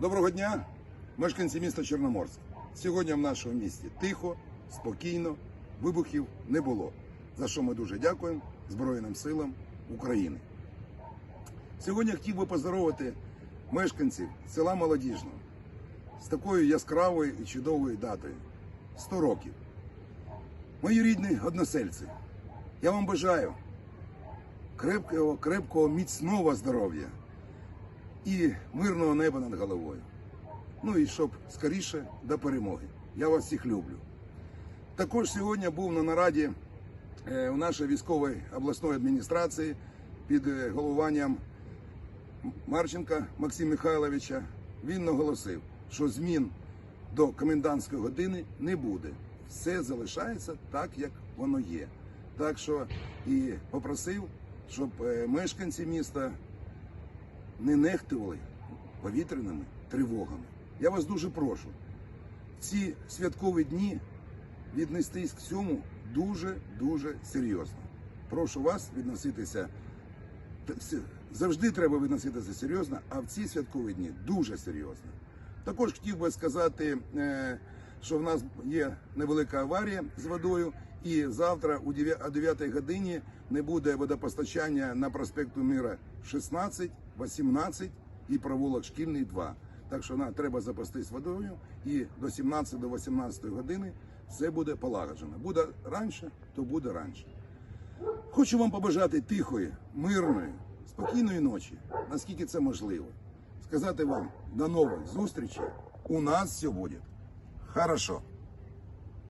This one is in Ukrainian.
Доброго дня, мешканці міста Чорноморськ. Сьогодні в нашому місті тихо, спокійно, вибухів не було. За що ми дуже дякуємо Збройним силам України. Сьогодні хотів би поздоровити мешканців села Молодіжного з такою яскравою і чудовою датою 100 років. Мої рідні односельці, я вам бажаю крепкого, крепкого, міцного здоров'я і мирного неба над головою. Ну і щоб скоріше до перемоги. Я вас всіх люблю. Також сьогодні був на нараді е, у нашої військової обласної адміністрації під е, головуванням Марченка Максима Михайловича. Він наголосив, що змін до комендантської години не буде. Все залишається так, як воно є. Так що і попросив, щоб е, мешканці міста не нехтували повітряними тривогами. Я вас дуже прошу ці святкові дні віднестись к цьому дуже дуже серйозно. Прошу вас відноситися завжди треба відноситися серйозно, а в ці святкові дні дуже серйозно. Також хотів би сказати, е, що в нас є невелика аварія з водою, і завтра у 9 о 9 годині не буде водопостачання на проспекту Мира 16, 18 і провулок Шкільний 2. Так що на, треба запастись водою і до 17 до 18 години все буде полагоджено. Буде раніше, то буде раніше. Хочу вам побажати тихої, мирної, спокійної ночі, наскільки це можливо. Сказати вам до нових зустрічей. У нас все буде хорошо.